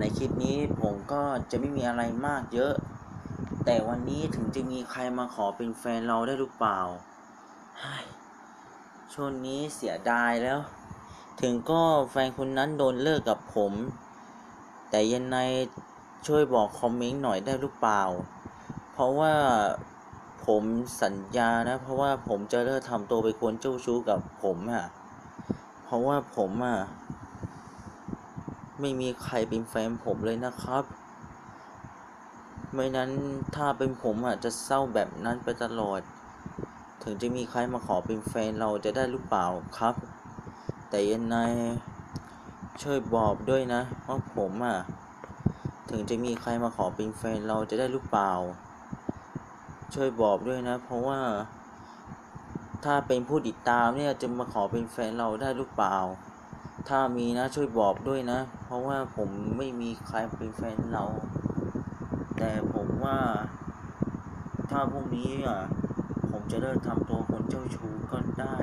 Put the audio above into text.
ในคลิปนี้ผมก็จะไม่มีอะไรมากเยอะ แต่วันนี้ถึงจะมีใครมาขอเป็นแฟนเราได้หรือเปล่าช่วงนี้เสียดายแล้ว ถึงก็แฟนคนนั้นโดนเลิกกับผม แต่ยังไงช่วยบอกคอมเมนต์หน่อยได้หรือเปล่า เพราะว่าผมสัญญานะ เพราะว่าผมจะเลิกทำตัวเป็นคนเจ้าชู้กับผมอะเพราะว่าผมอะ ไม่มีใครเป็นแฟนผมเลยนะครับ ไม่นั้นถ้าเป็นผมอะจะเศร้าแบบนั้นไปตลอด ถึงจะมีใครมาขอเป็นแฟนเราจะได้หรือเปล่าครับ แต่ยังไงช่วยบอกด้วยนะว่าผมอะ ถึงจะมีใครมาขอเป็นแฟนเราจะได้หรือเปล่า ช่วยบอกด้วยนะ เพราะว่า ถ้าเป็นผู้ติดตามเนี่ยจะมาขอเป็นแฟนเราได้หรือเปล่า ถ้ามีนะช่วยบอกด้วยนะ เพราะว่าผมไม่มีใครเป็นแฟนเรา แต่ผมว่า ถ้าพรุ่งนี้อะผมจะเลิกทำตัวคนเจ้าชู้ก็ได้